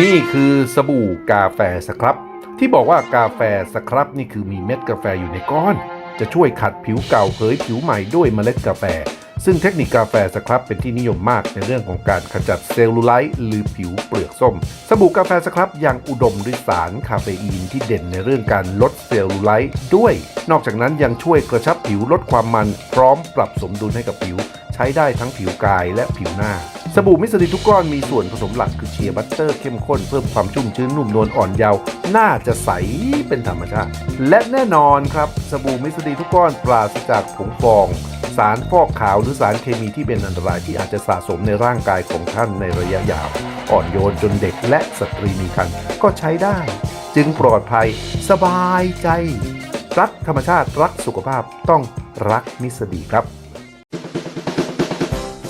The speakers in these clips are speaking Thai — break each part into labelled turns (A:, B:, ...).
A: นี่คือสบู่กาแฟสครับ ที่บอกว่ากาแฟสครับนี่คือมีเม็ดกาแฟอยู่ในก้อน จะช่วยขัดผิวเก่าเผยผิวใหม่ด้วยเมล็ดกาแฟ ซึ่งเทคนิคกาแฟสครับเป็นที่นิยมมากในเรื่องของการขจัดเซลลูไลท์หรือผิวเปลือกส้ม สบู่กาแฟสครับยังอุดมด้วยสารคาเฟอีนที่เด่นในเรื่องการลดเซลลูไลท์ด้วย นอกจากนั้นยังช่วยกระชับผิวลดความมัน พร้อมปรับสมดุลให้กับผิว ใช้ได้ทั้งผิวกายและผิวหน้า สบู่มิสลินทุกก้อนมีส่วนผสมหลักคือเชียร์บัตเตอร์เข้มข้นเพิ่มความชุ่มชื้นนุ่มนวลอ่อนเยาว์น่าจะใสเป็นธรรมชาติ และแน่นอนครับสบู่มิสลินทุกก้อนปราศจากผงฟอง สารฟอกขาวหรือสารเคมีที่เป็นอันตรายที่อาจจะสะสมในร่างกายของท่านในระยะยาว อ่อนโยนจนเด็กและสตรีมีครรภ์ก็ใช้ได้ จึงปลอดภัย สบายใจ รักธรรมชาติรักสุขภาพต้องรักมิสดีครับ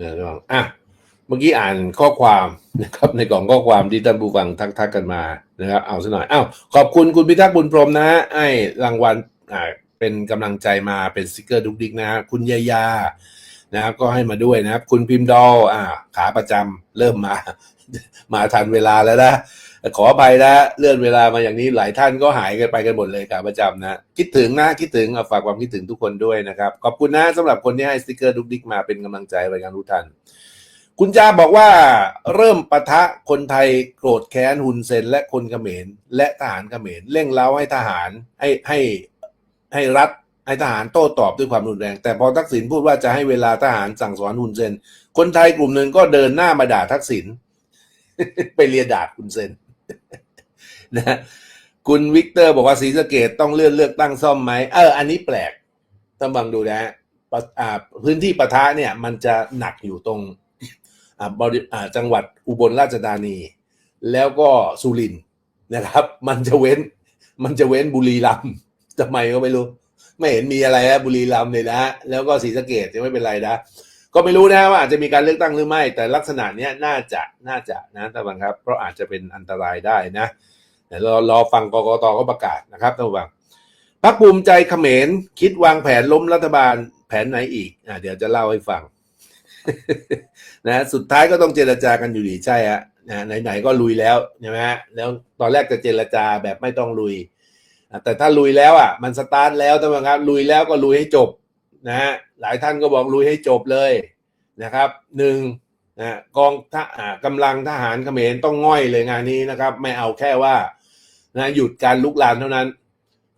A: นี่ยระหว่างอะเมื่อกี้อ่านข้อความนะครับในกล่องข้อความที่ท่านผู้ฟังทักทักกันมานะครับเอาซะหน่อยอ้าวขอบคุณคุณพิทักษ์บุญพรมนะไอ้รางวัลอ่าเป็นกำลังใจมาเป็นสติกเกอร์ดุกดิกนะคุณยายานะครับก็ให้มาด้วยนะครับ คุณพิมพ์ดอลอ่าขาประจำเริ่มมา มาทันเวลาแล้วนะ ขอไปนะเลื่อนเวลามาอย่างนี้หลายท่านก็หายกันไปกันหมดเลยขาประจำนะ คิดถึงนะคิดถึงเอาฝากความคิดถึงทุกคนด้วยนะครับ ขอบคุณนะสำหรับคนที่ให้สติกเกอร์ดุกดิกมาเป็นกำลังใจรายการรู้ทันคุณจาบอกว่าเริ่มปะทะคนไทยโกรธแค้นฮุนเซน และคนเขมรและทหารเขมรเร่งเร้าให้ทหารให้ให้ให้รัฐให้ทหารโต้ตอบด้วยความรุนแรง แต่พอทักษิณพูดว่าจะให้เวลาทหารสั่งสอนฮุนเซน คนไทยกลุ่มหนึ่งก็เดินหน้ามาด่าทักษิณไปเรียด่าฮุนเซน นะคุณวิกเตอร์บอกว่าศรีสะเกดต้องเลื่อนเลือกตั้งซ่อมไหมเออ อันนี้แปลกต้องบังดูนะฮะพื้นที่ปะทะเนี่ย มันจะหนักอยู่ตรงจังหวัดอุบลราชธานี แล้วก็สุรินนะครับ มันจะเว้น มันจะเว้นบุรีรัมย์ทำไมก็ไม่รู้ ไม่เห็นมีอะไรนะบุรีรัมย์เลยนะแล้วก็ศรีสะเกดยังไม่เป็นไรนะ ก็ไม่รู้นะว่าอาจจะมีการเลือกตั้งหรือไม่ แต่ลักษณะเนี้ยน่าจะน่าจะนะท่านผู้ครับ เพราะอาจจะเป็นอันตรายได้นะเดี๋ยวรอรอฟังกกตเขาประกาศนะครับท่านผู้ฟังพรรคภูมิใจเขมรคิดวางแผนล้มรัฐบาลแผนไหนอีกอ่าเดี๋ยวจะเล่าให้ฟังนะสุดท้ายก็ต้องเจรจากันอยู่ดีใช่ฮะนะไหนๆก็ลุยแล้วใช่ไหมฮะแล้วตอนแรกจะเจรจาแบบไม่ต้องลุย แต่ถ้าลุยแล้วอะ มันสตาร์ทแล้วท่านผู้ชมครับลุยแล้วก็ลุยให้จบนะฮะ หลายท่านก็บอกลุยให้จบเลยนะครับหนึ่งนะกองทหารกำลังทหารเขมรต้องง่อยเลยงานนี้นะครับ ไม่เอาแค่ว่านะหยุดการลุกลามเท่านั้น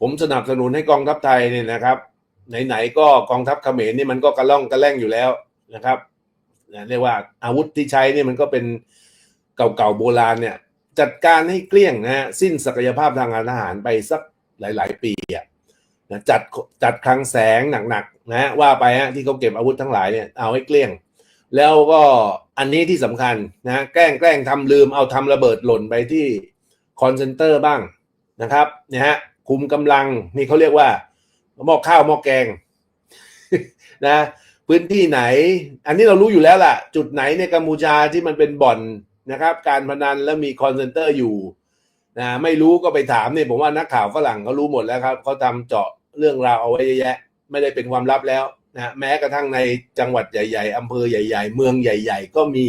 A: ผมสนับสนุนให้กองทัพไทยเนี่ยนะครับ ไหนๆก็กองทัพเขมรนี่มันก็กระล่องกระแล่งอยู่แล้วนะครับนะเรียกว่าอาวุธที่ใช้เนี่ยมันก็เป็นเก่าๆโบราณเนี่ย จัดการให้เกลี้ยงนะฮะสิ้นศักยภาพทางการทหารไปสักหลาย ๆ ปีอะ นะจัดจัดคลังแสงหนักๆนะฮะว่าไปฮะที่เขาเก็บอาวุธทั้งหลายเนี่ยเอาให้เกลี้ยง แล้วก็อันนี้ที่สำคัญนะแกล้งแกล้งทำลืมเอาทำระเบิดหล่นไปที่คอนเซนเตอร์บ้างนะครับเนี่ยฮะคุมกำลังนี่เขาเรียกว่าหม้อข้าวหม้อแกงนะพื้นที่ไหน อันนี้เรารู้อยู่แล้วล่ะ จุดไหนในกัมพูชาที่มันเป็นบ่อนนะครับ การพนันแล้วมีคอนเซนเตอร์อยู่ นะไม่รู้ก็ไปถามเนี่ยผมว่านักข่าวฝรั่งเขารู้หมดแล้วครับเขาทำเจาะเรื่องราวเอาไว้เยอะแยะ ไม่ได้เป็นความลับแล้วนะแม้กระทั่งในจังหวัดใหญ่ ๆอำเภอใหญ่ ๆ เมืองใหญ่ ๆ ก็มี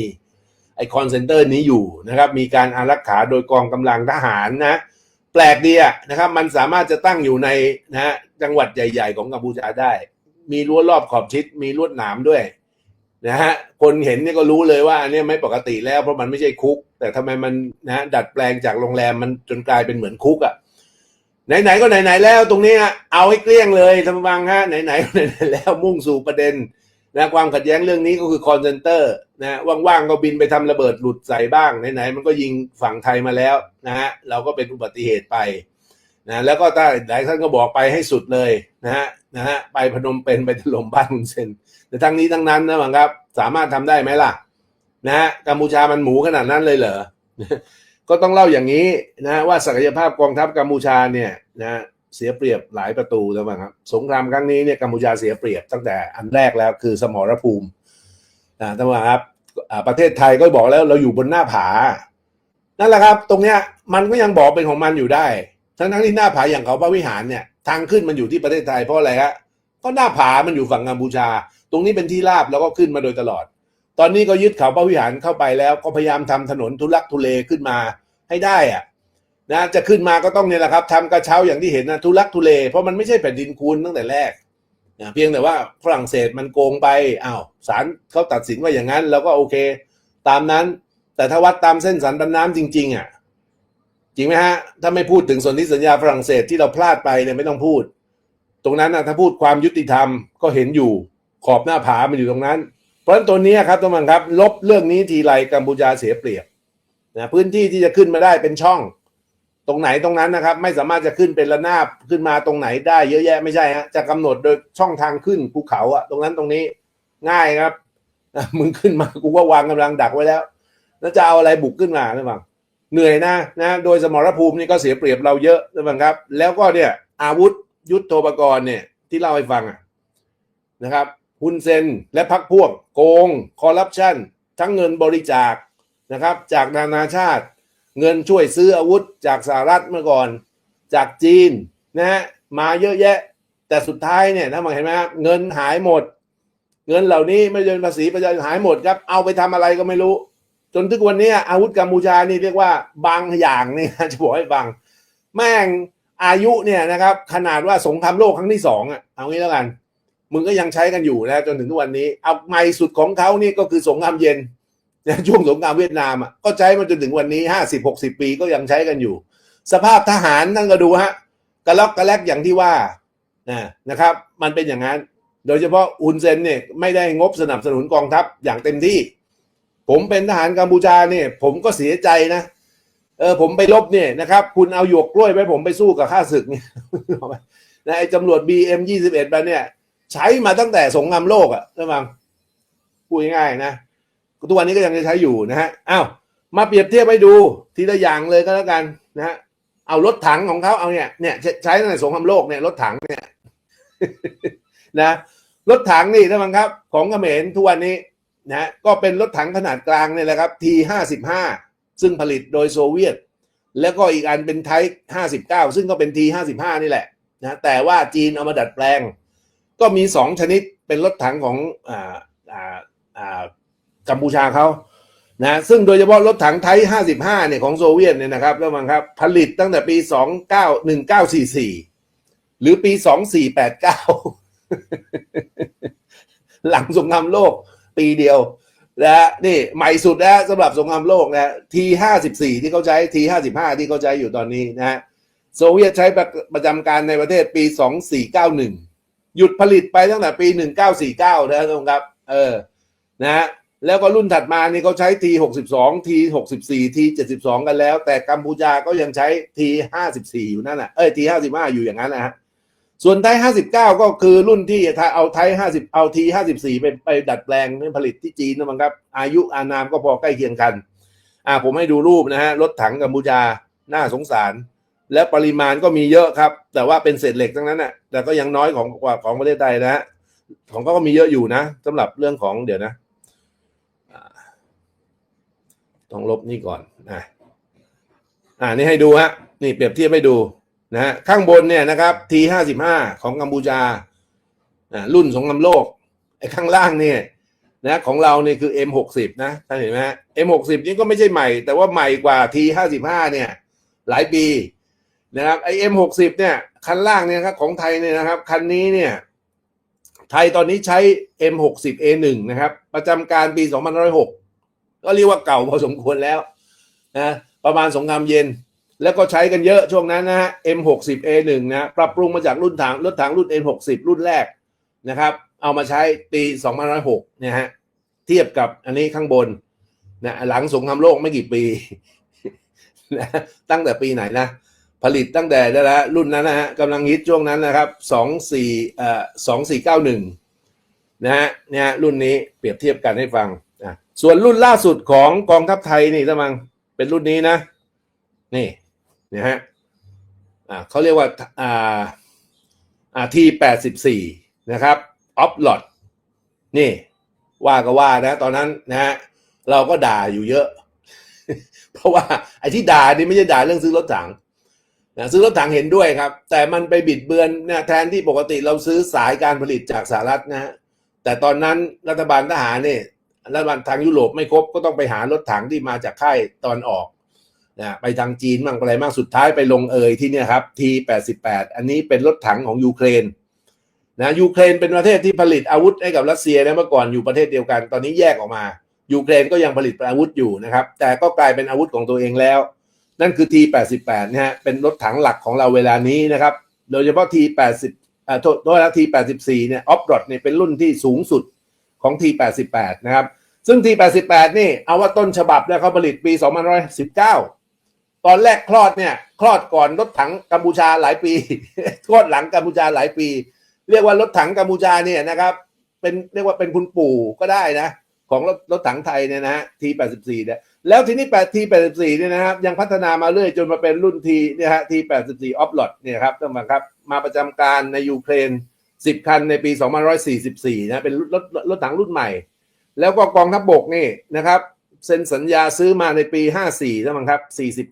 A: ไอคอนเซนเตอร์นี้อยู่นะครับ มีการอารักขาโดยกองกำลังทหารนะ แปลกดีอะนะครับ มันสามารถจะตั้งอยู่ในนะฮะจังหวัดใหญ่ ๆ ของกัมพูชาได้ มีรั้วรอบขอบชิดมีลวดหนามด้วย นะฮะคนเห็นเนี่ยก็รู้เลยว่าอันเนี้ยไม่ปกติแล้วเพราะมันไม่ใช่คุก แต่ทำไมมันนะดัดแปลงจากโรงแรมมันจนกลายเป็นเหมือนคุกอะ่ะไหนๆก็ไหนๆแล้วตรงนี้เอาให้เกลี้ยงเลยท่านผู้ฟังฮะไหนๆก็ไหนๆแล้วมุ่งสู่ประเด็นนะความขัดแย้งเรื่องนี้ก็คือคอนเซนเตอร์นะว่างๆก็บินไปทำระเบิดหลุดใส่บ้างไหนๆมันก็ยิงฝั่งไทยมาแล้วนะฮะเราก็เป็นอุบัติเหตุไปนะแล้วก็ถ้าหลายท่านก็บอกไปให้สุดเลยนะฮะนะฮะไปพนมเป็นไปถล่มบ้านคุณเซน แต่ทั้งนี้ทั้งนั้นนะครับ สามารถทำได้ไหมล่ะ นะฮะกัมพูชามันหมูขนาดนั้นเลยเหรอก็ต้องเล่าอย่างนี้นะว่าศักยภาพกองทัพกัมพูชาเนี่ยนะเสียเปรียบหลายประตูแล้วมั้งครับสงครามครั้งนี้เนี่ยกัมพูชาเสียเปรียบตั้งแต่อันแรกแล้วคือสมรภูมินะท่านผู้ชมครับอ่าประเทศไทยก็บอกแล้วเราอยู่บนหน้าผา นั่นแหละครับ ตรงเนี้ยมันก็ยังบอกเป็นของมันอยู่ได้ ทั้งทั้งที่หน้าผาอย่างเขาพระวิหารเนี่ยทางขึ้นมันอยู่ที่ประเทศไทยเพราะอะไรฮะก็หน้าผามันอยู่ฝั่งกัมพูชา รงนี้เป็นที่ราบแล้วก็ขึ้นมาโดยตลอด ตอนนี้ก็ยึดเขาพระวิหารเข้าไปแล้ว ก็พยายามทำถนนทุลักทุเลขึ้นมาให้ได้อะนะจะขึ้นมาก็ต้องเนี่ยแหละครับทำกระเช้าอย่างที่เห็นนะทุลักทุเล เพราะมันไม่ใช่แผ่นดินคูณตั้งแต่แรกนะเพียงแต่ว่าฝรั่งเศสมันโกงไปอ้าวศาลเขาตัดสินว่าอย่างนั้นเราก็โอเค ตามนั้น แต่ถ้าวัดตามเส้นสันปันน้ำจริง ๆอะจริงไหมฮะถ้าไม่พูดถึงสนธิสัญญาฝรั่งเศสที่เราพลาดไปเนี่ยไม่ต้องพูด ตรงนั้นนะถ้าพูดความยุติธรรมก็เห็นอยู่ ขอบหน้าผามันอยู่ตรงนั้น เพราะฉะนั้นตัวนี้ครับท่านผู้ชมครับ ลบเรื่องนี้ทีไรกัมพูชาเสียเปรียบนะพื้นที่ที่จะขึ้นมาได้เป็นช่อง ตรงไหนตรงนั้นนะครับ ไม่สามารถจะขึ้นเป็นระนาบขึ้นมาตรงไหนได้เยอะแยะไม่ใช่ฮะจะกำหนดโดยช่องทางขึ้นภูเขาอะตรงนั้นตรงนี้ง่ายครับอะมึงขึ้นมากูก็วางกำลังดักไว้แล้ว แล้วจะเอาอะไรบุกขึ้นมาหรือเปล่าเหนื่อยนะนะโดยสมรภูมินี่ก็เสียเปรียบเราเยอะหรือเปล่าครับ แล้วก็เนี่ยอาวุธยุทโธปกรณ์เนี่ยที่เล่าให้ฟังอะนะครับ ฮุนเซนและพักพวกโกงคอร์รัปชันทั้งเงินบริจาคนะครับจากนานาชาติ เงินช่วยซื้ออาวุธจากสหรัฐเมื่อก่อน จากจีนนะฮะมาเยอะแยะ แต่สุดท้ายเนี่ยนะมองเห็นไหมครับเงินหายหมด เงินเหล่านี้ไม่ใช่ภาษีประชาชนหายหมดครับ เอาไปทำอะไรก็ไม่รู้ จนทุกวันนี้อาวุธกัมพูชานี่เรียกว่าบางอย่างนี่จะบอกให้ฟัง แม่งอายุเนี่ยนะครับ ขนาดว่าสงครามโลกครั้งที่สองอะเอางี้แล้วกัน มึงก็ยังใช้กันอยู่นะจนถึงทุกวันนี้ เอาใหม่สุดของเขานี่ก็คือสงครามเย็นนะช่วงสงครามเวียดนามอะก็ใช้มาจนถึงวันนี้ห้าสิบหกสิบปีก็ยังใช้กันอยู่ สภาพทหารนั่นก็ดูฮะกระลอกกระแลกอย่างที่ว่านะนะครับ มันเป็นอย่างนั้น โดยเฉพาะอุนเซนเนี่ยไม่ได้งบสนับสนุนกองทัพอย่างเต็มที่ ผมเป็นทหารกัมพูชาเนี่ยผมก็เสียใจนะเออผมไปลบเนี่ยนะครับ คุณเอาหยวกกล้วยไปผมไปสู้กับข้าศึกเนี่ยนะไอ้ตำรวจ BM ยี่สิบเอ็ดไปเนี่ย ใช้มาตั้งแต่สงครามโลกอะใช่ไหมพูดง่ายๆนะทุกวันนี้ก็ยังจะใช้อยู่นะฮะอ้าวมาเปรียบเทียบให้ดูทีละอย่างเลยก็แล้วกันนะฮะเอารถถังของเขาเอาเนี่ยเนี่ยใช้ตั้งแต่สงครามโลกเนี่ยรถถังเนี่ยนะรถถังนี่ท่านผู้ชครับ ของเขมรทุกวันนี้นะก็เป็นรถถังขนาดกลางเนี่ยแหละครับ T ห้าสิบห้าซึ่งผลิตโดยโซเวียต แล้วก็อีกอันเป็นไทป์ห้าสิบเก้าซึ่งก็เป็น T ห้าสิบห้านี่แหละนะแต่ว่าจีนเอามาดัดแปลง ก็มีสองชนิดเป็นรถถังของอ่าอ่าอ่ากัมพูชาเขานะซึ่งโดยเฉพาะรถถังไทป์ห้าสิบห้าเนี่ย ของโซเวียตเนี่ยนะครับแล้วมันครับ ผลิตตั้งแต่ปีสองเก้าหนึ่งเก้าสี่สี่หรือปีสองสี่แปดเก้าหลังสงครามโลกปีเดียวนะฮะนี่ใหม่สุดนะสำหรับสงครามโลกนะทีห้าสิบสี่ที่เขาใช้ทีห้าสิบห้าที่เขาใช้อยู่ตอนนี้นะฮะโซเวียตใช้ประประจำการในประเทศปีสองสี่เก้าหนึ่ง หยุดผลิตไปตั้งแต่ปีหนึ่งเก้าสี่เก้านะท่านผู้ชมครับ เออนะฮะแล้วก็รุ่นถัดมานี่เขาใช้ทีหกสิบสองทีหกสิบสี่ทีเจ็ดสิบสองกันแล้ว แต่กัมพูชาก็ยังใช้ทีห้าสิบสี่อยู่นั่นน่ะเอ้ยทีห้าสิบห้าอยู่อย่างนั้นนะฮะ ส่วนไทย59 ก็คือรุ่นที่ถ้าเอาไทย50 เอาที54 ไปไปดัดแปลงผลิตที่จีนนะมั้งครับ อายุอานามก็พอใกล้เคียงกัน อ่าผมให้ดูรูปนะฮะ รถถังกัมพูชา น่าสงสาร และปริมาณก็มีเยอะครับ แต่ว่าเป็นเศษเหล็กทั้งนั้นน่ะแต่ก็ยังน้อยของกว่าของประเทศไทยนะฮะของเขาก็มีเยอะอยู่นะสำหรับเรื่องของเดี๋ยวนะต้องลบนี่ก่อนนะอ่านี่ให้ดูฮะนี่เปรียบเทียบให้ดูนะฮะข้างบนเนี่ยนะครับ T55 ของกัมพูชาอ่ารุ่นสงครามโลกไอ้ข้างล่างเนี่ยนะของเราเนี่ยคือ M60 นะท่านเห็นไหมฮะ M60 นี่ก็ไม่ใช่ใหม่ แต่ว่าใหม่กว่า T55 เนี่ย หลายปี นะครับไอ้ M60 เนี่ย คันล่างเนี่ยครับของไทยเนี่ยนะครับ คันนี้เนี่ย ไทยตอนนี้ใช้ M60A1 นะครับ ประจำการปี2006 ก็เรียกว่าเก่าพอสมควรแล้วนะประมาณสงครามเย็น แล้วก็ใช้กันเยอะช่วงนั้นนะฮะ M60A1 นะปรับปรุงมาจากรุ่นถังรถถังรุ่น M60 รุ่นแรกนะครับ เอามาใช้ปี2006เนี่ยฮะเทียบกับอันนี้ข้างบนนะหลังสงครามโลกไม่กี่ปีนะตั้งแต่ปีไหนนะ ผลิตตั้งแต่นะฮะรุ่นนั้นนะฮะกำลังฮิตช่วงนั้นนะครับ24เอ่อ2491นะฮะเนี่ยรุ่นนี้เปรียบเทียบกันให้ฟังอะส่วนรุ่นล่าสุดของกองทัพไทยนี่ท่านมังเป็นรุ่นนี้นะ
B: นี่นะฮะอ่าเขาเรียกว่าอ่าอ่าทีแปดสิบสี่นะครับออฟหลอดนี่ว่าก็ว่านะ ตอนนั้นนะฮะเราก็ด่าอยู่เยอะ เพราะว่าไอ้ที่ด่านี่ไม่ใช่ด่าเรื่องซื้อรถถัง นะซื้อรถถังเห็นด้วยครับ แต่มันไปบิดเบือนนะแทนที่ปกติเราซื้อสายการผลิตจากสหรัฐนะ แต่ตอนนั้นรัฐบาลทหารเนี่ยรัฐบาลทางยุโรปไม่ครบก็ต้องไปหารถถังที่มาจากค่ายตอนออกนะไปทางจีนมั่งอะไรมั่งสุดท้ายไปลงเอยที่เนี่ยครับที88 อันนี้เป็นรถถังของยูเครนนะยูเครนเป็นประเทศที่ผลิตอาวุธให้กับรัสเซียนะเมื่อก่อนอยู่ประเทศเดียวกัน ตอนนี้แยกออกมายูเครนก็ยังผลิตอาวุธอยู่นะครับ แต่ก็กลายเป็นอาวุธของตัวเองแล้ว นั่นคือ T88 นะฮะเป็นรถถังหลักของเราเวลานี้นะครับ โดยเฉพาะ T80 อ่าโทษโทษนะ T84 เนี่ยออฟรอดเนี่ยเป็นรุ่นที่สูงสุดของ T88 นะครับ ซึ่ง T88 นี่เอาว่าต้นฉบับเนี่ยเขาผลิตปี 2519 ตอนแรกคลอดเนี่ยคลอดก่อนรถถังกัมพูชาหลายปีคลอดหลังกัมพูชาหลายปี เรียกว่ารถถังกัมพูชาเนี่ยนะครับเป็นเรียกว่าเป็นคุณปู่ก็ได้นะ ของรถรถถังไทยเนี่ยนะฮะ T84 เนี่ย แล้วทีนี้8 T84 เนี่ยนะครับยังพัฒนามาเรื่อยจนมาเป็นรุ่น T เนี่ยฮะ T84 ออฟลอดเนี่ยครับท่านผู้ชมครับมาประจำการในยูเครน 10 คันในปี 2544 นะเป็นรถรถถังรุ่นใหม่ แล้วก็กองทัพบกนี่นะครับเซ็นสัญญาซื้อมาในปี 54แล้วมั้งครับ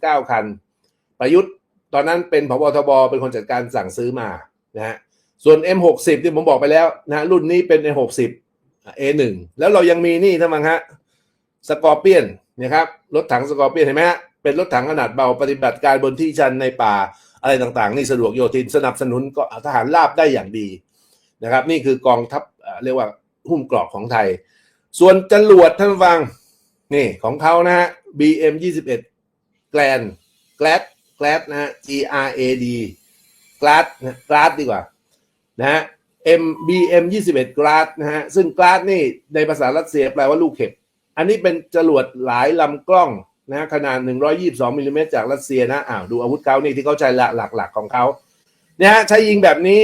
B: 49 คัน ประยุทธ์ตอนนั้นเป็นพบทบเป็นคนจัดการสั่งซื้อมานะฮะส่วน M60 ที่ผมบอกไปแล้วนะรุ่นนี้เป็น M60 A1 แล้วเรายังมีนี่ท่านมังฮะ สกอร์เปียนนะครับรถถังสกอร์เปียนเห็นไหมฮะเป็นรถถังขนาดเบาปฏิบัติการบนที่ชันในป่าอะไรต่างๆ นี่สะดวกโยธินสนับสนุนก็ทหารราบได้อย่างดีนะครับ นี่คือกองทัพเรียกว่าหุ้มเกรอกของไทย ส่วนจรวดท่านฟังนี่ของเขานะฮะ BM 21แกลนแกลดแกลดนะฮะ G R A D กลาดนะกลาดดีกว่านะฮะ M BM 21กราดนะฮะซึ่งกราดนี่ในภาษารัสเซียแปลว่าลูกเห็บ อันนี้เป็นจรวดหลายลำกล้องนะฮะขนาด 122มิลลิเมตรจากรัสเซียนะอ้าวดูอาวุธเขานี่ที่เขาใช้หลักๆของเขาเนี่ยฮะใช้ยิงแบบนี้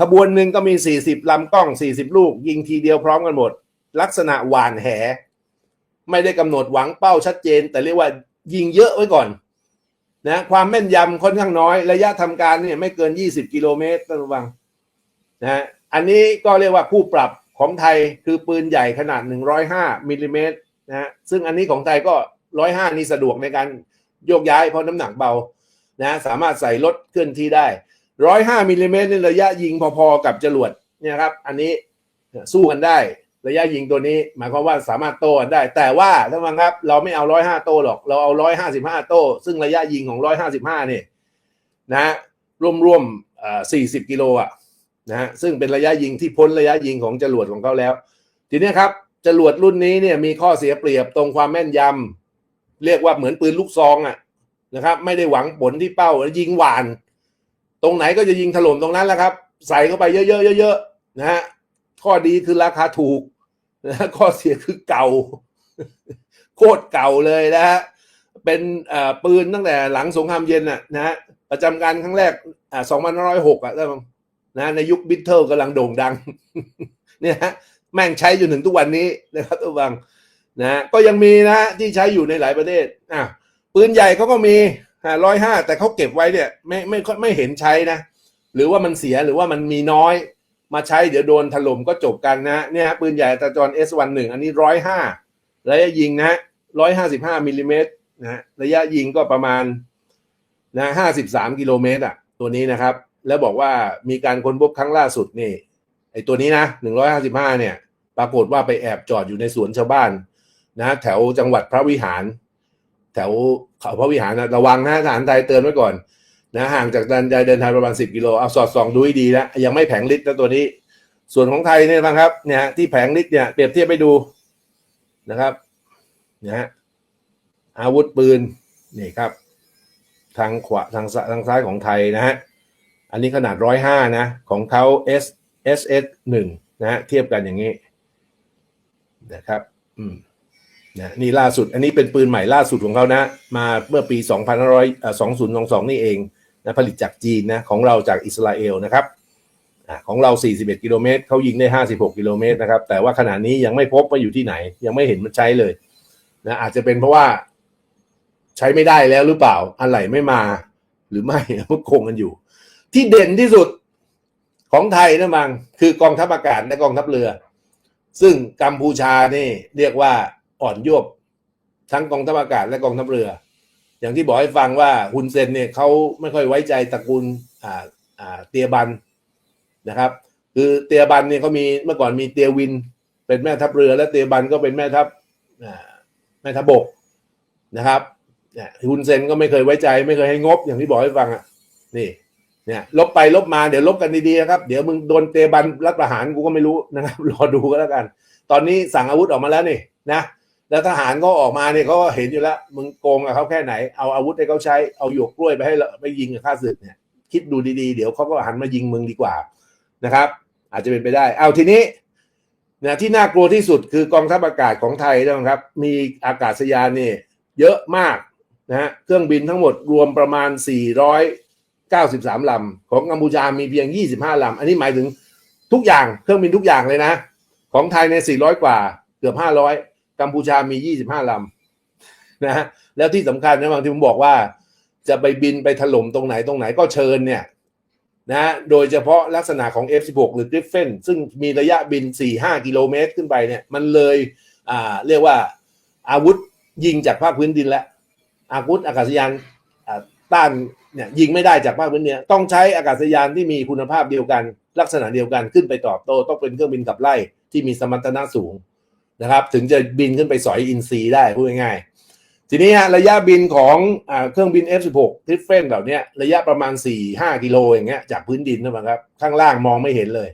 B: ขบวนหนึ่งก็มี 40ลำกล้อง 40 ลูก ยิงทีเดียวพร้อมกันหมด ลักษณะหวานแห ไม่ได้กำหนดหวังเป้าชัดเจน แต่เรียกว่ายิงเยอะไว้ก่อนนะความแม่นยำค่อนข้างน้อย ระยะทำการเนี่ยไม่เกิน 20 กิโลเมตรท่านผู้ฟังนะอันนี้ก็เรียกว่าคู่ปรับ ของไทยคือปืนใหญ่ขนาด 105มิลลิเมตรนะฮะซึ่งอันนี้ของไทยก็ 105 นี่สะดวกในการโยกย้ายเพราะน้ำหนักเบานะสามารถใส่รถเคลื่อนที่ได้ 105มิลลิเมตรนี่ระยะยิงพอๆกับจรวดเนี่ยครับ อันนี้สู้กันได้ระยะยิงตัวนี้ หมายความว่าสามารถโต้กันได้ แต่ว่าท่านผู้ชมครับ เราไม่เอา 105 โต้หรอก เราเอา 155 โต้ ซึ่งระยะยิงของ 155 เนี่ยนะรวมๆเอ่อ40 กิโลอะ นะฮะซึ่งเป็นระยะยิงที่พ้นระยะยิงของจรวดของเขาแล้ว ทีนี้ครับจรวดรุ่นนี้เนี่ยมีข้อเสียเปรียบตรงความแม่นยำเรียกว่าเหมือนปืนลูกซองอะนะครับ ไม่ได้หวังผลที่เป้ายิงหวาน ตรงไหนก็จะยิงถล่มตรงนั้นแหละครับ ใส่เข้าไปเยอะๆเยอะๆนะฮะข้อดีคือราคาถูกนะข้อเสียคือเก่า โคตรเก่าเลยนะฮะเป็นปืนตั้งแต่หลังสงครามเย็นอะนะฮะประจำการครั้งแรกอ่า2506อะท่านผู้ชม นะในยุคบิทเทิลกำลังโด่งดังเนี่ยฮะแม่งใช้จนถึงทุกวันนี้นะครับทุกฟังนะก็ยังมีนะที่ใช้อยู่ในหลายประเทศอะปืนใหญ่เขาก็มีร้อยห้าแต่เขาเก็บไว้เนี่ยไม่ไม่ไม่เห็นใช้นะ หรือว่ามันเสียหรือว่ามันมีน้อยมาใช้เดี๋ยวโดนถล่มก็จบกันนะเนี่ยปืนใหญ่ตะจร S11 อันนี้ร้อยห้าระยะยิงนะร้อยห้าสิบห้ามิลลิเมตรนะระยะยิงก็ประมาณนะห้าสิบสามกิโลเมตรอะตัวนี้นะครับ แล้วบอกว่ามีการค้นพบครั้งล่าสุดนี่ไอ้ตัวนี้นะหนึ่งร้อยห้าสิบห้าเนี่ย ปรากฏว่าไปแอบจอดอยู่ในสวนชาวบ้านนะ แถวจังหวัดพระวิหาร แถวเขาพระวิหารนะระวังนะทหารไทยเตือนไว้ก่อน นะห่างจากดันใจเดินทางประมาณสิบกิโลเอาสอดส่องดูให้ดีนะยังไม่แผงลิตรนะตัวนี้ ส่วนของไทยเนี่ยนะครับเนี่ยที่แผงลิตรเนี่ยเปรียบเทียบไปดูนะครับนะฮะอาวุธปืนนี่ครับ ทางขวาทางทางซ้ายของไทยนะฮะ อันนี้ขนาดร้อยห้านะ ของเขา S S S หนึ่งนะเทียบกันอย่างนี้นะครับอืมนะนี่ล่าสุด อันนี้เป็นปืนใหม่ล่าสุดของเขานะ มาเมื่อปี 2 5 2 0 2 2 นี่เองนะผลิตจากจีนนะของเราจากอิสราเอลนะครับอ่าของเรา 41 กิโลเมตรเขายิงได้ 56 กิโลเมตรนะครับ แต่ว่าขณะนี้ยังไม่พบว่าอยู่ที่ไหน ยังไม่เห็นมันใช้เลยนะอาจจะเป็นเพราะว่าใช้ไม่ได้แล้วหรือเปล่า อะไรไม่มาหรือไม่มันคงกันอยู่ ที่เด่นที่สุดของไทยนะมังคือกองทัพอากาศและกองทัพเรือ ซึ่งกัมพูชานี่เรียกว่าอ่อนยวบทั้งกองทัพอากาศและกองทัพเรือ อย่างที่บอกให้ฟังว่าฮุนเซนเนี่ยเขาไม่ค่อยไว้ใจตระกูลอ่าอ่าเตียบันนะครับ คือเตียบันเนี่ยเขามีเมื่อก่อนมีเตียวิน เป็นแม่ทัพเรือ และเตียบันก็เป็นแม่ทัพอ่าแม่ทัพบกนะครับนี่ฮุนเซนก็ไม่เคยไว้ใจ ไม่เคยให้งบอย่างที่บอกให้ฟังอะนี่ เนี่ยลบไปลบมาเดี๋ยวลบกันดีๆนะครับ เดี๋ยวมึงโดนเตบันรัฐประหารกูก็ไม่รู้นะครับ รอดูก็แล้วกัน ตอนนี้สั่งอาวุธออกมาแล้วนี่นะแล้วทหารก็ออกมาเนี่ยเขาก็เห็นอยู่แล้ว มึงโกงกับเขาแค่ไหนเอาอาวุธให้เขาใช้เอาหยวกกล้วยไปให้ไปยิงกับข้าศึกเนี่ย คิดดูดีๆ เดี๋ยวเขาก็หันมายิงมึงดีกว่านะครับ อาจจะเป็นไปได้ เอาทีนี้นะที่น่ากลัวที่สุดคือกองทัพอากาศของไทยนะครับ มีอากาศยานนี่เยอะมากนะฮะเครื่องบินทั้งหมดรวมประมาณ 93 ลำ ของกัมพูชามีเพียง 25 ลำ อันนี้หมายถึงทุกอย่างเครื่องบินทุกอย่างเลยนะ ของไทยใน 400 กว่าเกือบ 500 กัมพูชามี 25 ลำนะฮะแล้วที่สำคัญนะบางที่ผมบอกว่า จะไปบินไปถล่มตรงไหนตรงไหนก็เชิญเนี่ยนะโดยเฉพาะลักษณะของ F16 หรือ Griffin ซึ่งมีระยะบิน 4-5 กิโลเมตรขึ้นไปเนี่ยมันเลยอ่าเรียกว่าอาวุธยิงจากภาคพื้นดินและอาวุธอากาศยาน ต้านเนี่ยยิงไม่ได้จากภาคพื้นดินต้องใช้อากาศยานที่มีคุณภาพเดียวกัน ลักษณะเดียวกันขึ้นไปตอบโต้ต้องเป็นเครื่องบินขับไล่ที่มีสมรรถนะสูงนะครับ ถึงจะบินขึ้นไปสอยอินซีได้พูดง่ายๆทีนี้ฮะระยะบินของอเครื่องบิน F16 ทิฟเฟนเหล่านี้ระยะประมาณ 4-5 กิโลอย่างเงี้ยจากพื้นดินนะครับข้างล่างมองไม่เห็นเลย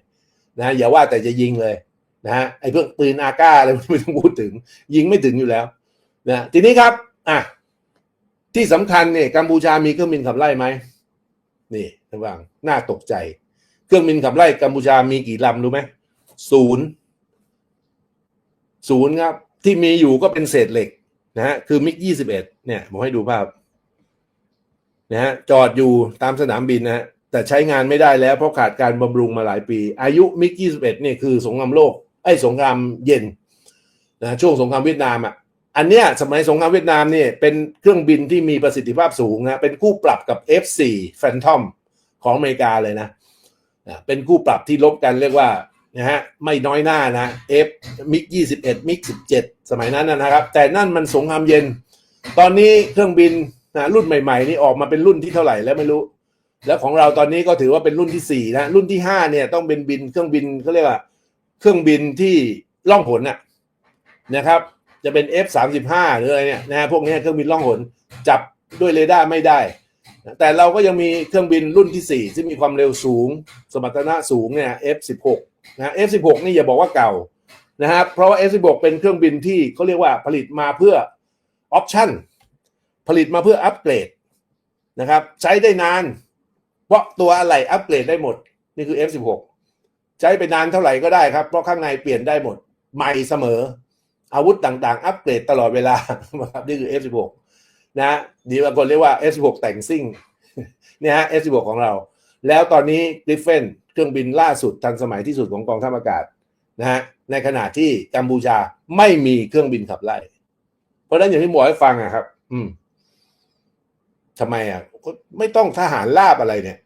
B: นะอย่าว่าแต่จะยิงเลยนะฮะไอ้พวกปืนอาก้าอะไรไม่ต้องพูดถึงยิงไม่ถึงอยู่แล้วนะทีนี้ครับอะ ที่สำคัญเนี่ยกัมพูชามีเครื่องบินขับไล่ไหมนี่ระวังน่าตกใจ เครื่องบินขับไล่กัมพูชามีกี่ลำรู้ไหมศูนย์ศูนย์ครับ ที่มีอยู่ก็เป็นเศษเหล็กนะฮะคือมิกยี่สิบเอ็ดเนี่ยผมให้ดูภาพนะฮะจอดอยู่ตามสนามบินนะฮะแต่ใช้งานไม่ได้แล้วเพราะขาดการบำรุงมาหลายปี อายุมิกยี่สิบเอ็ดเนี่ยคือสงครามโลกไอ้สงครามเย็นนะช่วงสงครามเวียดนามอะ อันเนี้ยสมัยสงครามเวียดนามเนี่ยเป็นเครื่องบินที่มีประสิทธิภาพสูงนะเป็นคู่ปรับกับ F4 Phantom ของอเมริกาเลยนะเป็นคู่ปรับที่ลบกันเรียกว่านะฮะไม่น้อยหน้านะ F มิก21มิก17 สมัยนั้นนะครับ แต่นั่นมันสงครามเย็น ตอนนี้เครื่องบินนะรุ่นใหม่ๆนี่ออกมาเป็นรุ่นที่เท่าไหร่แล้วไม่รู้ แล้วของเราตอนนี้ก็ถือว่าเป็นรุ่นที่สี่นะ รุ่นที่ห้าเนี่ยต้องเป็นบินเครื่องบินเขาเรียกว่า เครื่องบินที่ล่องหนน่ะนะครับ จะเป็น F 3 5 หรืออะไรเนี่ยนะฮะพวกนี้เครื่องบินล่องหนจับด้วยเรดาร์ไม่ได้ แต่เราก็ยังมีเครื่องบินรุ่นที่4ที่มีความเร็วสูง สมรรถนะสูงเนี่ย F16 นะ F16 นี่อย่าบอกว่าเก่านะครับเพราะว่า F16 เป็นเครื่องบินที่เขาเรียกว่าผลิตมาเพื่อออปชั่นผลิตมาเพื่ออัปเกรดนะครับใช้ได้นาน เพราะตัวอะไรอัปเกรดได้หมด นี่คือ F16 ใช้ไปนานเท่าไหร่ก็ได้ครับ เพราะข้างในเปลี่ยนได้หมดใหม่เสมอ อาวุธต่างๆ อัปเกรดตลอดเวลาครับนี่คือ F16 นะดีบางคนเรียกว่า F16 แต่งซิ่งเนี่ยฮะ F16 ของเรา แล้วตอนนี้ Griffin เครื่องบินล่าสุดทันสมัยที่สุดของกองทัพอากาศนะฮะในขณะที่กัมพูชาไม่มีเครื่องบินขับไล่ เพราะฉะนั้นอย่างที่บอให้ฟังอะครับ อืมทำไมอะไม่ต้องทหารลาบอะไรเนี่ย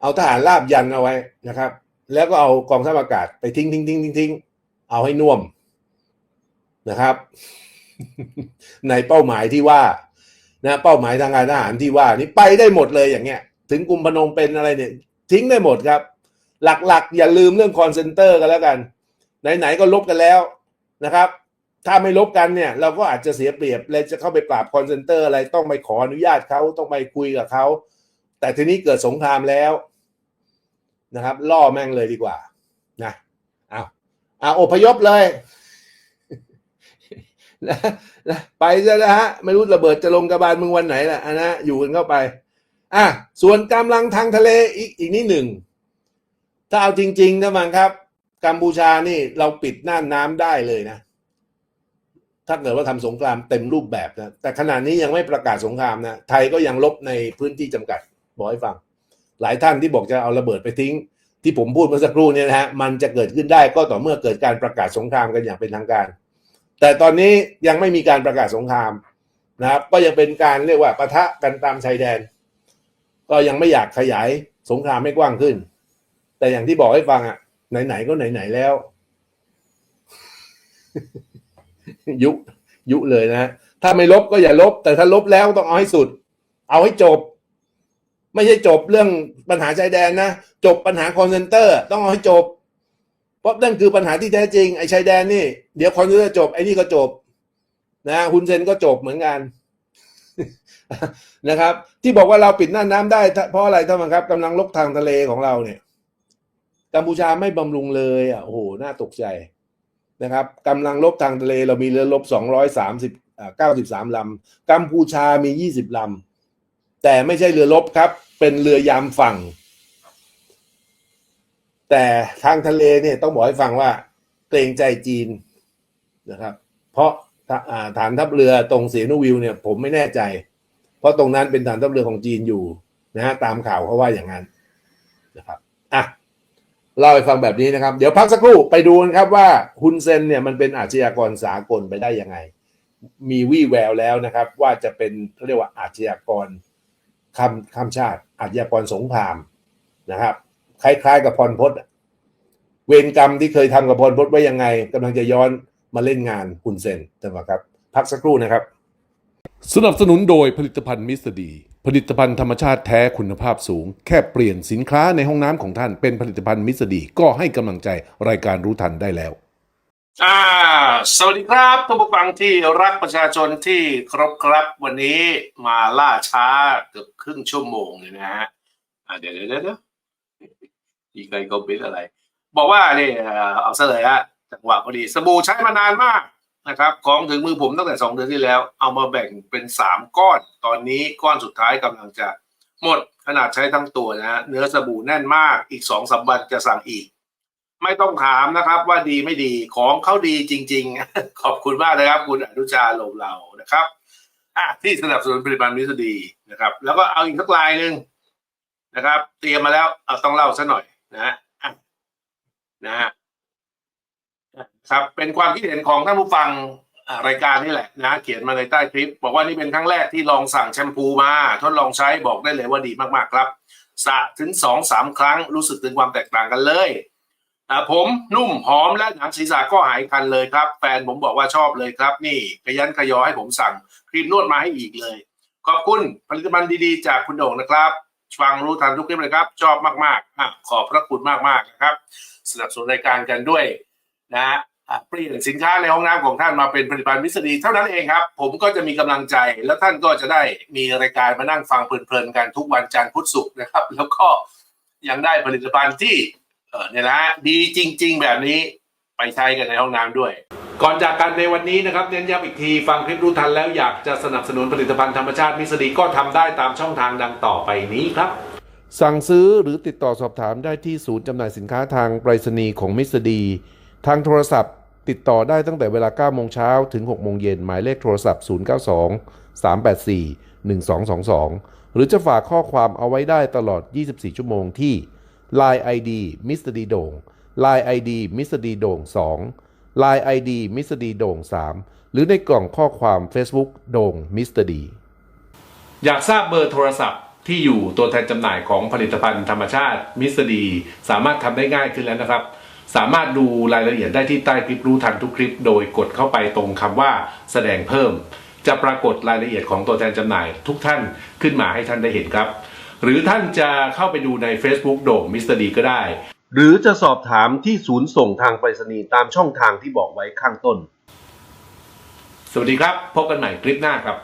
B: เอาทหารลาบยันเอาไว้นะครับ แล้วก็เอากองทัพอากาศไปทิ้งทิ้งทิ้งทิ้งทิ้งเอาให้น่วม นะครับ ในเป้าหมายที่ว่านะเป้าหมายทางการทหารที่ว่านี่ไปได้หมดเลยอย่างเงี้ย ถึงกุมพนมเป็นอะไรเนี่ย ทิ้งได้หมดครับ หลักๆ อย่าลืมเรื่องคอนเซนเตอร์กันแล้วกัน ไหนๆก็ลบกันแล้วนะครับ ถ้าไม่ลบกันเนี่ย เราก็อาจจะเสียเปรียบเลยจะเข้าไปปราบคอนเซนเตอร์อะไรต้องไปขออนุญาตเขาต้องไปคุยกับเขาแต่ทีนี้เกิดสงครามแล้วนะครับ ล่อแม่งเลยดีกว่านะเอาเอาอพยพเลย นะไปซะนะฮะไม่รู้ระเบิดจะลงกระบาลมึงวันไหนล่ะอะนะอยู่กันเข้าไปอะส่วนกำลังทางทะเลอีกอีกนิดหนึ่ง ถ้าเอาจริงๆนะมังครับ กัมพูชานี่เราปิดน่านน้ำได้เลยนะ ถ้าเกิดว่าทำสงครามเต็มรูปแบบนะ แต่ขณะนี้ยังไม่ประกาศสงครามนะ ไทยก็ยังลบในพื้นที่จำกัด บอกให้ฟัง หลายท่านที่บอกจะเอาระเบิดไปทิ้ง ที่ผมพูดเมื่อสักครู่เนี่ยนะฮะมันจะเกิดขึ้นได้ก็ต่อเมื่อเกิดการประกาศสงครามกันอย่างเป็นทางการ แต่ตอนนี้ยังไม่มีการประกาศสงครามนะครับ ก็ยังเป็นการเรียกว่าปะทะกันตามชายแดน ก็ยังไม่อยากขยายสงครามให้กว้างขึ้น แต่อย่างที่บอกให้ฟังอะไหนๆก็ไหนๆแล้ว ยุยุเลยนะฮะถ้าไม่ลบก็อย่าลบ แต่ถ้าลบแล้วต้องเอาให้สุด เอาให้จบ ไม่ใช่จบเรื่องปัญหาชายแดนนะ จบปัญหาคอนเซนเตอร์ ต้องเอาให้จบ เพราะนั่นคือปัญหาที่แท้จริงไอ้ชายแดนนี่ เดี๋ยวคอนเซนอร์จบไอ้นี่ก็จบ นะฮุนเซนก็จบเหมือนกันนะครับ ที่บอกว่าเราปิดหน้าน้ำได้ เพราะอะไรท่านผู้ชมครับกำลังลบทางทะเลของเราเนี่ยกัมพูชาไม่บำรุงเลยอะโอ้โหน่าตกใจนะครับกำลังลบทางทะเลเรามีเรือรบสองร้อยสามสิบเก้าสิบสามลำกัมพูชามียี่สิบลำแต่ไม่ใช่เรือรบครับ เป็นเรือยามฝั่ง แต่ทางทะเลเนี่ยต้องบอกให้ฟังว่าเกรงใจจีนนะครับ เพราะฐานทัพเรือตรงเสียนุวิวเนี่ยผมไม่แน่ใจ เพราะตรงนั้นเป็นฐานทัพเรือของจีนอยู่นะฮะตามข่าวเขาว่าอย่างนั้นนะครับอะเล่าให้ฟังแบบนี้นะครับ เดี๋ยวพักสักครู่ไปดูกันครับว่าฮุนเซนเนี่ยมันเป็นอาชญากรสากลไปได้ยังไง มีวี่แววแล้วนะครับ ว่าจะเป็นเขาเรียกว่าอาชญากรคำคำชาติอาชญากรสงครามนะครับ คล้าย ๆ กับพรพศอะเวรกรรมที่เคยทำกับพรพศไว้ยังไงกำลังจะย้อนมาเล่นงานฮุนเซนท่านผู้ชมครับ พักสักครู่นะครับ
A: สนับสนุนโดยผลิตภัณฑ์มิสดีผลิตภัณฑ์ธรรมชาติแท้คุณภาพสูง แค่เปลี่ยนสินค้าในห้องน้ำของท่านเป็นผลิตภัณฑ์มิสดีก็ให้กำลังใจรายการรู้ทันได้แล้ว
C: อ่าสวัสดีครับท่านผู้ฟังที่รักประชาชนที่เคารพครับวันนี้มาล่าช้าเกือบครึ่งชั่วโมงเลยนะฮะอ่าเดี๋ยวเดี๋ยวเดี๋ยว เดี๋ยวอีกใครก็เป็นอะไร บอกว่าเนี่ยเอาซะเลยฮะจังหวะพอดีสบู่ใช้มานานมากนะครับ ของถึงมือผมตั้งแต่สองเดือนที่แล้ว เอามาแบ่งเป็นสามก้อน ตอนนี้ก้อนสุดท้ายกำลังจะหมดขนาดใช้ทั้งตัวนะฮะเนื้อสบู่แน่นมากอีกสองสามวันจะสั่งอีก ไม่ต้องถามนะครับว่าดีไม่ดีของเขาดีจริง ๆ ขอบคุณมากนะครับ คุณอนุชาโลมเรานะครับอะที่สนับสนุนผลิตภัณฑ์มิสดีนะครับ แล้วก็เอาอีกสักลายหนึ่งนะครับ เตรียมมาแล้วเอาต้องเล่าซะหน่อย นะนะครับเป็นความคิดเห็นของท่านผู้ฟังรายการนี่แหละนะ เขียนมาในใต้คลิป บอกว่านี่เป็นครั้งแรกที่ลองสั่งแชมพูมา ทดลองใช้บอกได้เลยว่าดีมากๆครับสระถึงสองสามครั้งรู้สึกถึงความแตกต่างกันเลยผมนุ่มหอมและหนังศีรษะก็หายคันเลยครับ แฟนผมบอกว่าชอบเลยครับ นี่ขยันขยอให้ผมสั่งครีมนวดมาให้อีกเลย ขอบคุณผลิตภัณฑ์ดีๆ จากคุณโด่งนะครับ ฟังรู้ทันทุกคลิปเลยครับ ชอบมากๆอะขอบพระคุณมากๆนะครับ สนับสนุนรายการกันด้วยนะเปลี่ยนสินค้าในห้องน้ำของท่านมาเป็นผลิตภัณฑ์มิสดีเท่านั้นเองครับ ผมก็จะมีกำลังใจแล้วท่านก็จะได้มีรายการมานั่งฟังเพลินๆกันทุกวันจันทร์พุธศุกร์นะครับ แล้วก็ยังได้ผลิตภัณฑ์ที่เนี่ยนะดีจริง ๆ แบบนี้ ไปใช้กันในห้องน้ำด้วย ก่อนจากกันในวันนี้นะครับเน้นย้ำอีกทีฟังคลิปรู้ทันแล้วอยากจะสนับสนุนผลิตภัณฑ์ธรรมชาติมิสดีก็ทำได้ตามช่องทางดังต่อไปนี้ครับ
A: สั่งซื้อหรือติดต่อสอบถามได้ที่ศูนย์จำหน่ายสินค้าทางไปรษณีย์ของมิสดี ทางโทรศัพท์ ติดต่อได้ตั้งแต่เวลา9โมงเช้าถึง6โมงเย็นหมายเลขโทรศัพท์ 092 384 1222 หรือจะฝากข้อความเอาไว้ได้ตลอด 24 ชั่วโมงที่ Line ID มิสเดีโด่ง Line ID มิสเตอร์ดีโด่ง2 Line ID มิสเตอร์ดีโด่ง3 หรือในกล่องข้อความ Facebook โด่งมิสเตอร์ดี
C: อยากทราบเบอร์โทรศัพท์ที่อยู่ตัวแทนจำหน่ายของผลิตภัณฑ์ธรรมชาติมิสดี สามารถทำได้ง่ายขึ้นแล้วนะครับ สามารถดูรายละเอียดได้ที่ใต้คลิปรู้ทันทุกคลิป โดยกดเข้าไปตรงคำว่าแสดงเพิ่ม จะปรากฏรายละเอียดของตัวแทนจำหน่ายทุกท่านขึ้นมาให้ท่านได้เห็นครับ หรือท่านจะเข้าไปดูใน Facebook โด่งมิสดีก็ได้
B: หรือจะสอบถามที่ศูนย์ส่งทางไปรษณีย์ตามช่องทางที่บอกไว้ข้างต้น
C: สวัสดีครับ พบกันใหม่คลิปหน้าครับ